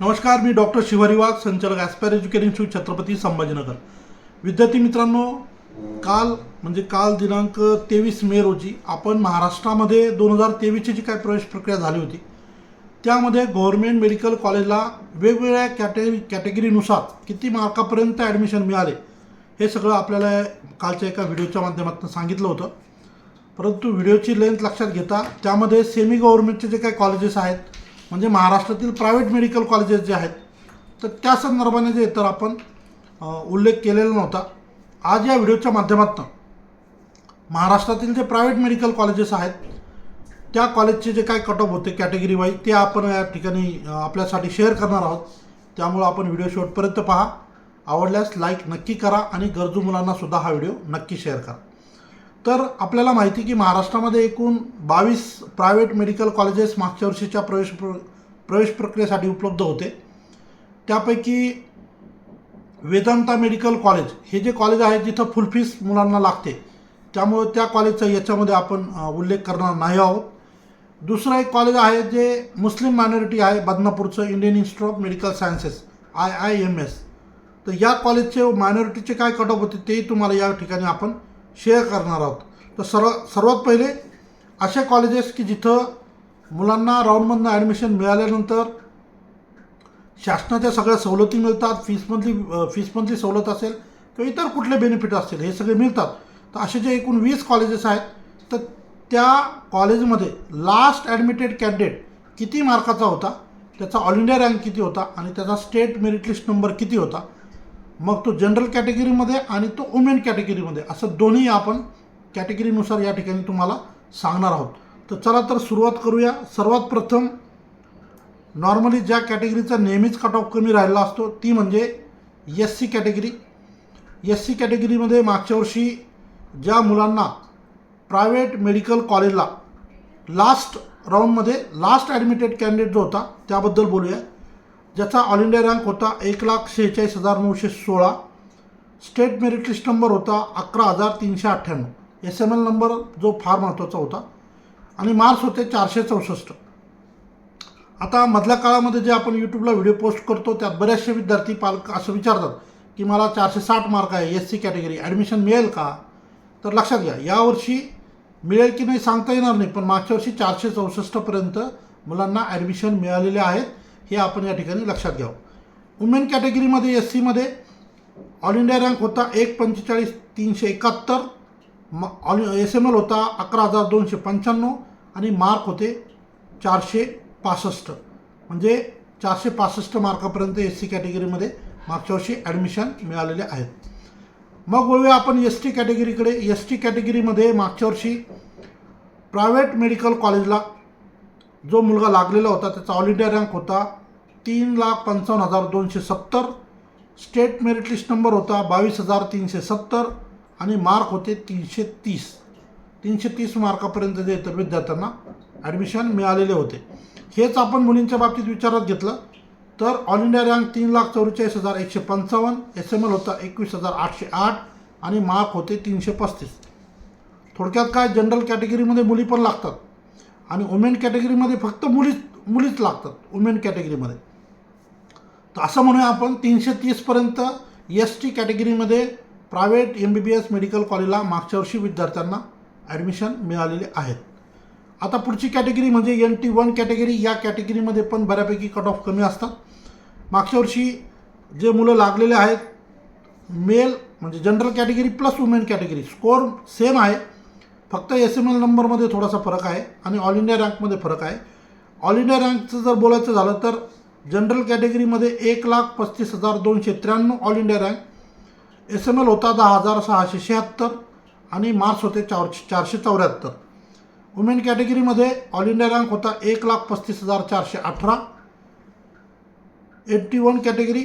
नमस्कार मी डॉक्टर शिवारी वाघ संचालक aspire education institute Chhatrapati Sambhajinagar. विद्यार्थी मित्रांनो काल म्हणजे काल दिनांक तेवीस मे रोजी आपण महाराष्ट्रामध्ये दोन हजार तेवीसची जी काय प्रवेश प्रक्रिया झाली होती त्यामध्ये गव्हर्मेंट मेडिकल कॉलेजला वेगवेगळ्या कॅटे कॅटेगरीनुसार किती मार्कापर्यंत ॲडमिशन मिळाले हे सगळं आपल्याला कालच्या एका व्हिडिओच्या माध्यमातून सांगितलं होतं. परंतु व्हिडिओची लेंथ लक्षात घेता त्यामध्ये सेमी गव्हर्मेंटचे जे काही कॉलेजेस आहेत म्हणजे महाराष्ट्रातील प्रायव्हेट मेडिकल कॉलेजेस जे आहेत तर त्या संदर्भाने जे तर आपण उल्लेख केलेला नव्हता. आज या व्हिडिओच्या माध्यमातून महाराष्ट्रातील जे प्रायव्हेट मेडिकल कॉलेजेस आहेत त्या कॉलेजचे जे काय कट ऑफ होते कॅटेगरी वाईज ते आपण या ठिकाणी आपल्यासाठी शेअर करणार आहोत. त्यामुळं आपण व्हिडिओ शेवटपर्यंत पहा. आवडल्यास लाईक नक्की करा आणि गरजू मुलांनासुद्धा हा व्हिडिओ नक्की शेअर करा. तर आपल्याला माहिती की महाराष्ट्रामध्ये एकूण बावीस प्रायव्हेट मेडिकल कॉलेजेस मागच्या वर्षीच्या प्रवेश प्र प्रवेश प्रक्रियेसाठी उपलब्ध होते. त्यापैकी वेदांता मेडिकल कॉलेज हे जे कॉलेज आहे जिथं फुल फीस मुलांना लागते त्यामुळं त्या कॉलेजचा याच्यामध्ये आपण उल्लेख करणार नाही आहोत. दुसरं एक कॉलेज आहे जे मुस्लिम मायनॉरिटी आहे बदनापूरचं Indian institute of medical sciences I I M S तर या कॉलेजचे मायनॉरिटीचे काय कट ऑफ होते तेही तुम्हाला या ठिकाणी आपण शेअर करणार आहोत. तर सर्व सर्वात पहिले असे कॉलेजेस की जिथं मुलांना राऊंडमधनं ॲडमिशन मिळाल्यानंतर शासनाच्या सगळ्या सवलती मिळतात फीसमधली फीसमधली सवलत असेल किंवा इतर कुठले बेनिफिट असतील हे सगळे मिळतात. तर असे जे एकूण वीस कॉलेजेस आहेत तर त्या कॉलेजमध्ये लास्ट ॲडमिटेड कॅन्डिडेट किती मार्काचा होता? त्याचा ऑल इंडिया रँक किती होता? आणि त्याचा स्टेट मेरिट लिस्ट नंबर किती होता? मग तो जनरल कॅटेगरीमध्ये आणि तो वुमेन कॅटेगरीमध्ये असं दोन्ही आपण कॅटेगरीनुसार या ठिकाणी तुम्हाला सांगणार आहोत. तर चला तर सुरुवात करूया. सर्वात प्रथम नॉर्मली ज्या कॅटेगरीचा नेहमीच कट ऑफ कमी राहिला असतो ती म्हणजे S C category S C कॅटेगरीमध्ये मागच्या वर्षी ज्या मुलांना प्रायव्हेट मेडिकल कॉलेजला लास्ट राऊंडमध्ये लास्ट ॲडमिटेड कॅन्डिडेट जो होता त्याबद्दल बोलूया. ज्याचा ऑल इंडिया रँक होता एक लाख शेहेचाळीस हजार नऊशे सोळा. स्टेट मेरिट लिस्ट नंबर होता अकरा हजार तीनशे अठ्ठ्याण्णव. एस एम एल नंबर जो फार महत्त्वाचा होता. आणि मार्क्स होते चारशे चौसष्ट. आता मधल्या काळामध्ये जे आपण यूट्यूबला व्हिडिओ पोस्ट करतो त्यात बरेचसे विद्यार्थी पालक असं विचारतात की मला चारशे साठ मार्क आहे एस सी कॅटेगरी ॲडमिशन मिळेल का? तर लक्षात घ्या यावर्षी मिळेल की नाही सांगता येणार नाही पण मागच्या वर्षी चारशे चौसष्टपर्यंत मुलांना ॲडमिशन मिळालेले आहेत. हे आपण या ठिकाणी लक्षात घ्यावं. वुमेन कॅटेगरीमध्ये एस सीमध्ये ऑल इंडिया रँक होता एक पंचेचाळीस तीनशे एकाहत्तर म ऑल एस एम एल होता अकरा हजार दोनशे पंच्याण्णव आणि मार्क होते चारशे पासष्ट. म्हणजे चारशे पासष्ट मार्कापर्यंत एस सी कॅटेगरीमध्ये मागच्या वर्षी ॲडमिशन मिळालेले आहेत. मग वळूया आपण एस टी कॅटेगरीकडे एस टी कॅटेगरीमध्ये मागच्या वर्षी प्रायव्हेट मेडिकल कॉलेजला जो मुलगा लागलेला होता त्याचा ऑल इंडिया रँक होता तीन लाख पंचावन्न हजार दोनशे सत्तर. स्टेट मेरिट लिस्ट नंबर होता बावीस हजार तीनशे सत्तर आणि मार्क होते तीनशे तीस. तीनशे तीस मार्कापर्यंत जे इतर विद्यार्थ्यांना ॲडमिशन मिळालेले होते. हेच आपण मुलींच्या बाबतीत विचारात घेतलं तर ऑल इंडिया रँक तीन लाख चौवेचाळीस हजार एकशे पंचावन्न एस एम एल होता एकवीस हजार आठशे आठ आणि मार्क होते तीनशे पस्तीस. थोडक्यात काय जनरल कॅटेगरीमध्ये मुली पण लागतात. आणि वुमेन कॅटेगरीमध्ये फक्त मुलीच मुलीच लागतात वुमेन कॅटेगरीमध्ये तर असं म्हणूया आपण तीनशे तीसपर्यंत एस टी कॅटेगरीमध्ये private M B B S medical कॉलेजला मागच्या वर्षी विद्यार्थ्यांना ॲडमिशन मिळालेले आहेत. आता पुढची कॅटेगरी म्हणजे एन टी वन कॅटेगरी या कॅटेगरीमध्ये पण बऱ्यापैकी कट ऑफ कमी असतात. मागच्या वर्षी जे मुलं लागलेले आहेत मेल म्हणजे general category plus women category score same आहे. फक्त एस एम एल नंबरमध्ये थोडासा फरक आहे आणि ऑल इंडिया रँकमध्ये फरक आहे. ऑल इंडिया रँकचं जर बोलायचं झालं तर जनरल कॅटेगरीमध्ये एक लाख पस्तीस हजार दोनशे त्र्याण्णव all India rank S M L होता दहा हजार सहाशे शहात्तर आणि मार्क्स होते चार चारशे चौऱ्याहत्तर. वुमेन कॅटेगरीमध्ये ऑल इंडिया रँक होता एक लाख पस्तीस हजार चारशे अठरा. Eighty one category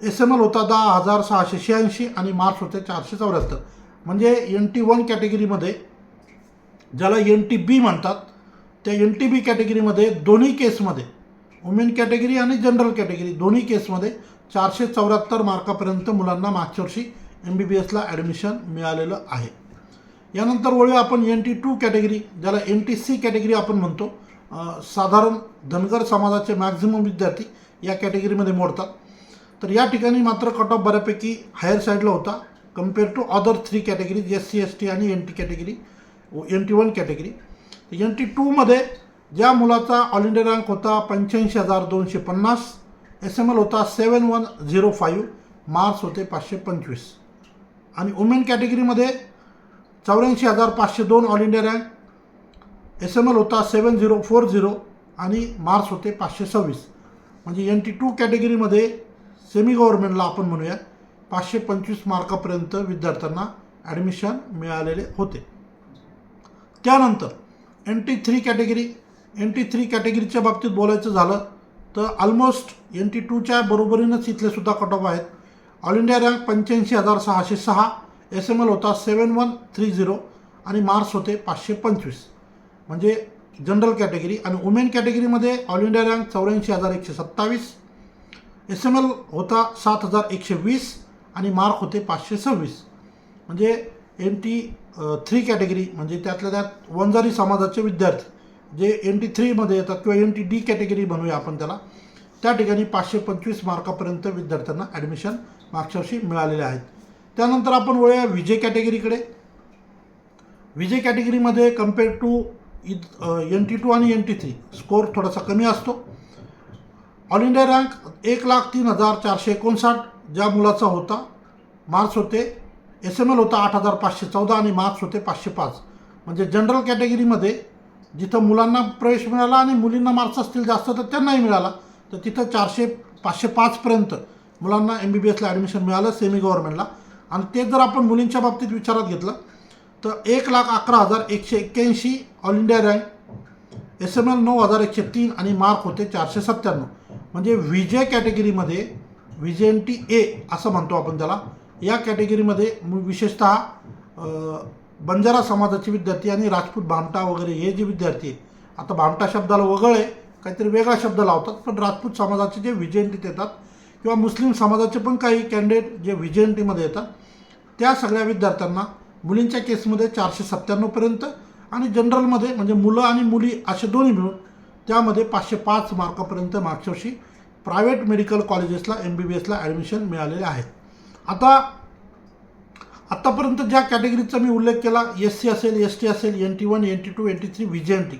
S M L होता दहा हजार सहाशे शहाऐंशी आणि मार्क्स होते चारशे चौऱ्याहत्तर. म्हणजे एन टी वन कॅटेगरीमध्ये ज्याला एन टी बी म्हणतात त्या एन टी बी कॅटेगरीमध्ये दोन्ही केसमध्ये वुमेन कॅटेगरी आणि जनरल कॅटेगरी दोन्ही केसमध्ये चारशे चौऱ्याहत्तर मार्कापर्यंत मुलांना मागच्या वर्षी एम बी बी एसला ॲडमिशन मिळालेलं आहे. यानंतर वळूया आपण एन टी टू कॅटेगरी ज्याला एन टी सी कॅटेगरी आपण म्हणतो. साधारण धनगर समाजाचे मॅक्झिमम विद्यार्थी या कॅटेगरीमध्ये मोडतात. तर या ठिकाणी मात्र कट ऑफ बऱ्यापैकी हायर साईडला होता. Compare to other three categories S C S T आणि N T category N T one category N T टूमध्ये ज्या मुलाचा ऑल इंडिया रँक होता पंच्याऐंशी हजार दोनशे पन्नास एस एम एल होता seven one zero five marks होते पाचशे पंचवीस. आणि वुमेन कॅटेगरीमध्ये चौऱ्याऐंशी हजार पाचशे दोन all India rank S M L होता सेवन झिरो फोर झिरो आणि मार्क्स होते पाचशे सव्वीस. म्हणजे एन टी टू कॅटेगरीमध्ये सेमी गव्हर्नमेंटला आपण म्हणूया. पाचशे पंचवीस मार्कापर्यंत विद्यार्थ्यांना ॲडमिशन मिळालेले होते. त्यानंतर N T three category N T three कॅटेगरीच्या बाबतीत बोलायचं झालं तर ऑलमोस्ट एन टी टूच्या बरोबरीनंच इथले सुद्धा कट ऑफ आहेत. ऑल इंडिया रँक पंच्याऐंशी हजार सहाशे सहा एस एम एल होता सेवन वन थ्री झिरो आणि मार्क्स होते पाचशे पंचवीस. म्हणजे जनरल कॅटेगरी आणि वुमेन कॅटेगरीमध्ये ऑल इंडिया रँक चौऱ्याऐंशी हजार एकशे सत्तावीस. एस एम एल होता सात हजार एकशे वीस. आणि मार्क होते पाचशे सव्वीस. म्हणजे एन टी थ्री कॅटेगरी म्हणजे त्यातल्या त्यात वंजारी समाजाचे विद्यार्थी जे एन टी थ्रीमध्ये येतात किंवा एन टी डी कॅटेगरी म्हणूया आपण त्याला त्या ठिकाणी पाचशे पंचवीस मार्कापर्यंत विद्यार्थ्यांना ॲडमिशन मागच्या वर्षी मिळालेले आहेत. त्यानंतर आपण वळूया विजय कॅटेगरीकडे विजय कॅटेगरीमध्ये compare to N T two आणि एन टी थ्री स्कोर थोडासा कमी असतो. ऑल इंडिया रँक एक लाख तीन हजार चारशे एकोणसाठ ज्या मुलाचा होता मार्क्स होते एस एम एल होता आठ हजार पाचशे चौदा आणि मार्क्स होते पाचशे पाच. म्हणजे जनरल कॅटेगरीमध्ये जिथं मुलांना प्रवेश मिळाला आणि मुलींना मार्क्स असतील जास्त तर त्यांनाही मिळाला. तर तिथं चारशे पाचशे पाचपर्यंत मुलांना एम बी बी एसला ॲडमिशन मिळालं सेमी गव्हर्नमेंटला आणि ते जर आपण मुलींच्या बाबतीत विचारात घेतलं तर एक लाख अकरा हजार एकशे एक्क्याऐंशी all India rank S M L नऊ हजार एकशे तीन आणि मार्क होते चारशे सत्त्याण्णव. म्हणजे विजय कॅटेगरीमध्ये व्हिजेंटी टी ए असं म्हणतो आपण त्याला. या कॅटेगरीमध्ये मु- विशेषतः बंजारा समाजाचे विद्यार्थी आणि राजपूत भामटा वगैरे हे जे विद्यार्थी आहे आता भामटा शब्दाला वगळ आहे काहीतरी वेगळा शब्द लावतात पण राजपूत समाजाचे जे विजय येतात किंवा मुस्लिम समाजाचे पण काही कॅन्डिडेट जे विजय टीमध्ये येतात त्या सगळ्या विद्यार्थ्यांना मुलींच्या केसमध्ये चारशे सत्त्याण्णवपर्यंत आणि जनरलमध्ये म्हणजे मुलं आणि मुली असे दोन्ही मिळून त्यामध्ये पाचशे पाच मार्कापर्यंत मागच्या वर्षी प्रायव्हेट मेडिकल कॉलेजेसला एम बी बी एसला ॲडमिशन मिळालेले आहेत. आता आत्तापर्यंत ज्या कॅटेगरीचा मी उल्लेख केला एस सी असेल एस टी असेल N T one N T two N T three V J N T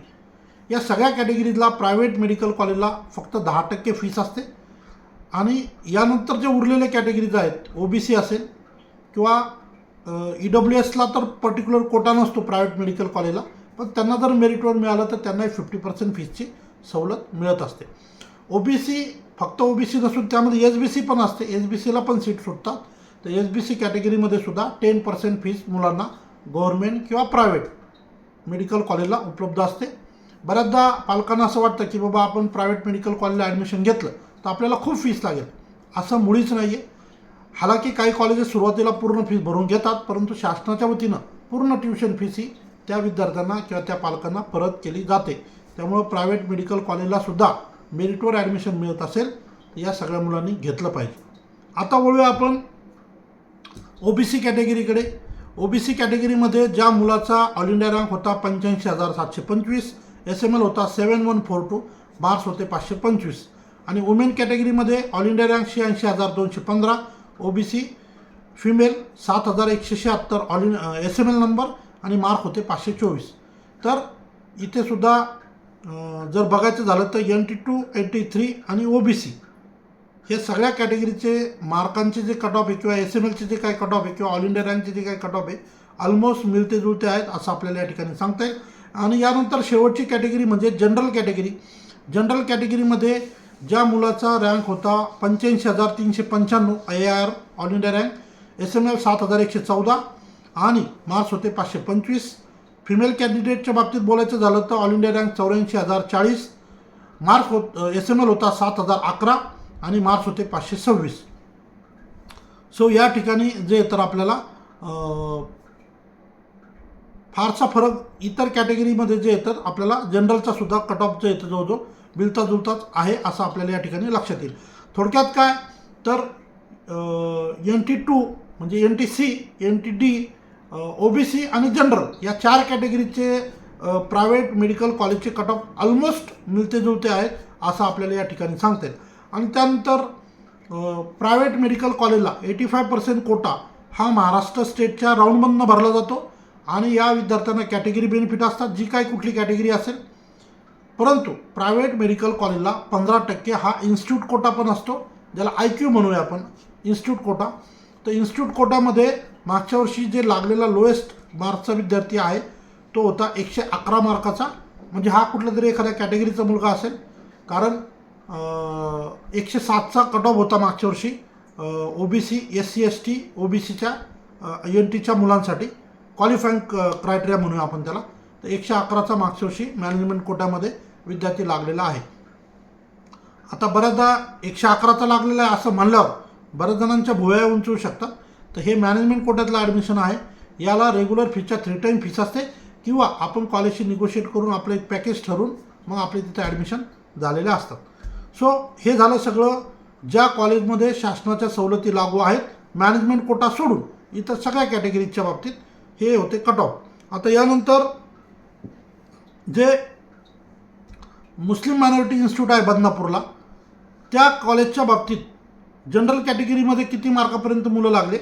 या सगळ्या कॅटेगरीजला प्रायव्हेट मेडिकल कॉलेजला फक्त दहा टक्के फीस असते. आणि यानंतर जे उरलेले कॅटेगरीज आहेत ओ बी सी असेल किंवा ई डब्ल्यू एसला तर पर्टिक्युलर कोटा नसतो प्रायव्हेट मेडिकल कॉलेजला पण त्यांना जर मेरिटवर मिळालं तर त्यांनाही फिफ्टी पर्सेंट फीसची सवलत मिळत असते. ओ बी सी फक्त ओ बी सी नसून त्यामध्ये एस बी सी पण असते. एस बी सीला पण सीट सुटतात. तर एस बी सी कॅटेगरीमध्ये सुद्धा टेन पर्सेंट फीज मुलांना गव्हर्मेंट किंवा प्रायव्हेट मेडिकल कॉलेजला उपलब्ध असते. बऱ्याचदा पालकांना असं वाटतं की बाबा आपण प्रायव्हेट मेडिकल कॉलेजला ॲडमिशन घेतलं तर आपल्याला खूप फीस लागेल. असं मुळीच नाही आहे हालाकी काही कॉलेजेस सुरुवातीला पूर्ण फीस भरून घेतात परंतु शासनाच्या वतीनं पूर्ण ट्युशन फीस ही त्या विद्यार्थ्यांना किंवा त्या पालकांना परत केली जाते. त्यामुळं प्रायव्हेट मेडिकल कॉलेजलासुद्धा मेरिटवर ॲडमिशन मिळत असेल तर या सगळ्या मुलांनी घेतलं पाहिजे. आता वळूया आपण ओ बी सी कॅटेगरीकडे. ओ बी सी कॅटेगरीमध्ये ज्या मुलाचा ऑल इंडिया रँक होता पंच्याऐंशी हजार सातशे पंचवीस एस एम एल होता seven one four two marks होते पाचशे पंचवीस. आणि वुमेन कॅटेगरीमध्ये ऑल इंडिया रँक शहाऐंशी हजार दोनशे पंधरा ओ बी सी फिमेल सात हजार एकशे शहात्तर all S M L number आणि मार्क होते पाचशे चोवीस. तर इथे सुद्धा जर बघायचं झालं तर N T two eighty three आणि ओ बी सी हे सगळ्या कॅटेगरीचे मार्कांचे जे कट ऑफ आहे किंवा एस एम एलचे जे काही कट ऑफ आहे किंवा ऑल इंडिया रँकचे जे काही कट ऑफ आहे ऑलमोस्ट मिळते जुळते आहेत असं आपल्याला या ठिकाणी सांगता येईल. आणि यानंतर शेवटची कॅटेगरी म्हणजे जनरल कॅटेगरी जनरल कॅटेगरीमध्ये ज्या मुलाचा रँक होता पंच्याऐंशी हजार तीनशे पंच्याण्णव I R all India rank S M L सात हजार एकशे चौदा आणि मार्क्स होते पाचशे पंचवीस. फिमेल कॅन्डिडेटच्या बाबतीत बोलायचं झालं तर ऑल इंडिया रँक चौऱ्याऐंशी हजार चाळीस. मार्क होत एस एम एल होता सात हजार अकरा आणि मार्क्स होते पाचशे सव्वीस. सो या ठिकाणी जे तर आपल्याला फारसा फरक इतर कॅटेगरीमध्ये जे येतं आपल्याला जनरलचा सुद्धा कट ऑफ जे येतं जवळजवळ मिळता जुळताच आहे असं आपल्याला या ठिकाणी लक्षात येईल. थोडक्यात काय? तर एन टी टू म्हणजे N T C N T D O B C आणि जनरल या चार कॅटेगरीचे प्रायव्हेट मेडिकल कॉलेजचे कट ऑफ ऑलमोस्ट मिळते जुळते आहेत असं आपल्याला या ठिकाणी सांगता येईल. आणि त्यानंतर प्रायव्हेट मेडिकल कॉलेजला एटी फाय पर्सेंट कोटा हा महाराष्ट्र स्टेटच्या राऊंडमधनं भरला जातो. आणि या विद्यार्थ्यांना कॅटेगरी बेनिफिट असतात जी काही कुठली कॅटेगरी असेल. परंतु प्रायव्हेट मेडिकल कॉलेजला पंधरा टक्के हा इन्स्टिट्यूट कोटा पण असतो ज्याला आय क्यू म्हणूया आपण इन्स्टिट्यूट कोटा तर इन्स्टिट्यूट कोटामध्ये मागच्या वर्षी जे लागलेला लोएस्ट मार्कचा विद्यार्थी आहे तो होता एकशे अकरा मार्काचा. म्हणजे हा कुठला तरी एखाद्या कॅटेगरीचा मुलगा असेल. कारण एकशे सातचा कट ऑफ होता मागच्या वर्षी O B C S C S T O B सीच्या एन टीच्या मुलांसाठी. क्वालिफाईंग क्रायटेरिया म्हणूया आपण त्याला. तर एकशे अकराचा मागच्या वर्षी मॅनेजमेंट कोट्यामध्ये विद्यार्थी लागलेला आहे. आता बऱ्याचदा एकशे अकराचा लागलेला आहे असं म्हणल्यावर बऱ्याच जणांच्या भुवया उंचवू शकतात. तर हे मॅनेजमेंट कोट्यातलं ॲडमिशन आहे. याला रेग्युलर फीच्या थ्री टाईम फीस असते. किंवा आपण कॉलेजशी निगोशिएट करून आपलं एक पॅकेज ठरवून मग आपले तिथे ॲडमिशन झालेले असतात. सो हे झालं सगळं. ज्या कॉलेजमध्ये शासनाच्या सवलती लागू आहेत मॅनेजमेंट कोटा सोडून इतर सगळ्या कॅटेगरीच्या बाबतीत हे होते कट ऑफ आता यानंतर जे मुस्लिम मायनॉरिटी इन्स्टिट्यूट आहे बदनापूरला त्या कॉलेजच्या बाबतीत जनरल कॅटेगरीमध्ये किती मार्कापर्यंत मुलं लागले?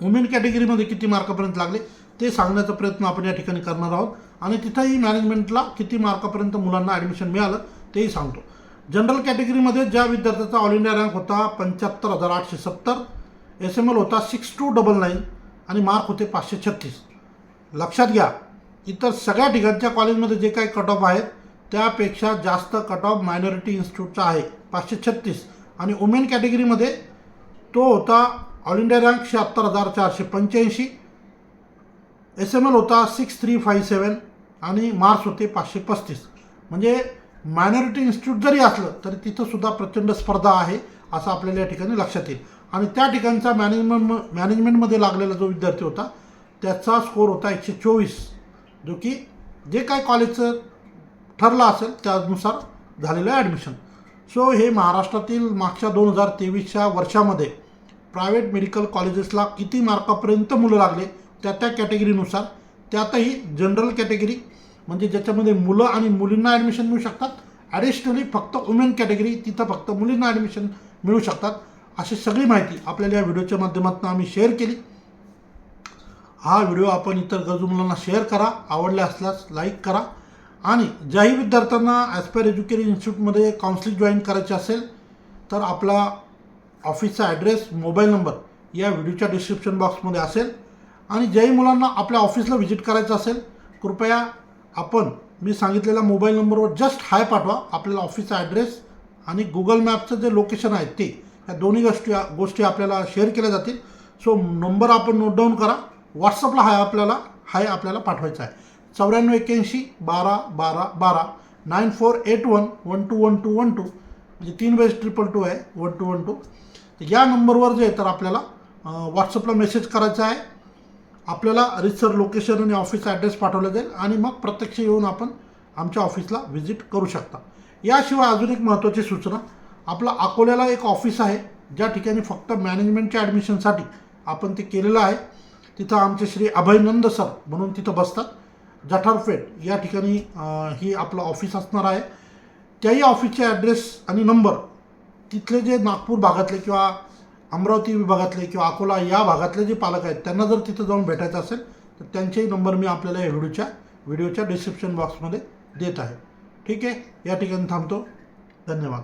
वुमेन कॅटेगरीमध्ये किती मार्कापर्यंत लागले ते सांगण्याचा प्रयत्न आपण या ठिकाणी करणार आहोत. आणि तिथंही मॅनेजमेंटला किती मार्कापर्यंत मुलांना ॲडमिशन मिळालं तेही सांगतो. जनरल कॅटेगरीमध्ये ज्या विद्यार्थ्याचा ऑल इंडिया रँक होता पंच्याहत्तर हजार आठशे सत्तर एस एम एल होता सिक्स टू डबल नाईन आणि मार्क होते पाचशे छत्तीस. लक्षात घ्या इतर सगळ्या ठिकाणच्या कॉलेजमध्ये जे काही कट ऑफ आहेत त्यापेक्षा जास्त कट ऑफ मायनॉरिटी इन्स्टिट्यूटचा आहे पाचशे छत्तीस. आणि वुमेन कॅटेगरीमध्ये तो होता ऑल इंडिया रँक शहात्तर हजार चारशे पंच्याऐंशी. एस एम एल होता सिक्स थ्री फाईव्ह सेवन आणि मार्क्स होते पाचशे पस्तीस. म्हणजे मायनॉरिटी इन्स्टिट्यूट जरी असलं तरी तिथंसुद्धा प्रचंड स्पर्धा आहे असं आपल्याला या ठिकाणी लक्षात येईल. आणि त्या ठिकाणचा मॅनेजमेंट मॅनेजमेंटमध्ये लागलेला जो विद्यार्थी होता त्याचा स्कोर होता एकशे चोवीस. जो की जे काय कॉलेजचं ठरलं असेल त्यानुसार झालेलं ॲडमिशन सो हे महाराष्ट्रातील मागच्या दोन हजार तेवीसच्या वर्षामध्ये प्रायव्हेट मेडिकल कॉलेजेसला किती मार्कापर्यंत मुलं लागले त्या त्या कॅटेगरीनुसार. त्यातही जनरल कॅटेगरी म्हणजे ज्याच्यामध्ये मुलं आणि मुलींना ॲडमिशन मिळू शकतात. ॲडिशनली फक्त वुमेन कॅटेगरी तिथं फक्त मुलींना ॲडमिशन मिळू शकतात. अशी सगळी माहिती आपल्याला या व्हिडिओच्या माध्यमातून आम्ही शेअर केली. हा व्हिडिओ आपण इतर गरजू मुलांना शेअर करा आवडला असल्यास लाईक करा. आणि ज्याही विद्यार्थ्यांना ॲस्पायर एज्युकेशन इन्स्टिट्यूटमध्ये काउन्सिलिंग जॉईन करायचे असेल तर आपला ऑफिसचा ॲड्रेस मोबाईल नंबर या व्हिडिओच्या डिस्क्रिप्शन बॉक्समध्ये असेल. आणि ज्याही मुलांना आपल्या ऑफिसला व्हिजिट करायचं असेल कृपया आपण मी सांगितलेल्या मोबाईल नंबरवर जस्ट हाय पाठवा. आपल्याला ऑफिसचा ॲड्रेस आणि गुगल मॅपचं जे लोकेशन आहे ते या दोन्ही गोष्टी गोष्टी आपल्याला शेअर केल्या जातील. सो नंबर आपण नोट डाऊन करा. व्हॉट्सअपला हाय आपल्याला हाय आपल्याला पाठवायचा आहे. चौऱ्याण्णव एक्याऐंशी बारा बारा बारा nine four eight one one two one two one two म्हणजे तीन वेळेस ट्रिपल टू आहे वन टू वन टू या नंबरवर जे आहे तर आपल्याला व्हॉट्सअपला मेसेज करायचा आहे. आपल्याला रिसर लोकेशन आणि ऑफिस ॲड्रेस पाठवला जाईल आणि मग प्रत्यक्ष येऊन आपण आमच्या ऑफिसला व्हिजिट करू शकता. याशिवाय अजून एक महत्त्वाची सूचना आपला अकोल्याला एक ऑफिस आहे ज्या ठिकाणी फक्त मॅनेजमेंटच्या ॲडमिशनसाठी आपण ते केलेलं आहे. तिथं आमचे श्री अभयनंद सर म्हणून तिथं बसतात. जठारपेठ या ठिकाणी ही आपलं ऑफिस असणार आहे. त्याही ऑफिसचे ॲड्रेस आणि नंबर तिथले जे नागपूर भागातले किंवा अमरावती विभागातले किंवा अकोला या भागातले जे पालक आहेत त्यांना जर तिथं जाऊन भेटायचं असेल तर त्यांचेही नंबर मी आपल्याला या व्हिडिओच्या व्हिडिओच्या डिस्क्रिप्शन बॉक्समध्ये देत आहे. ठीक आहे? या ठिकाणी थांबतो. धन्यवाद.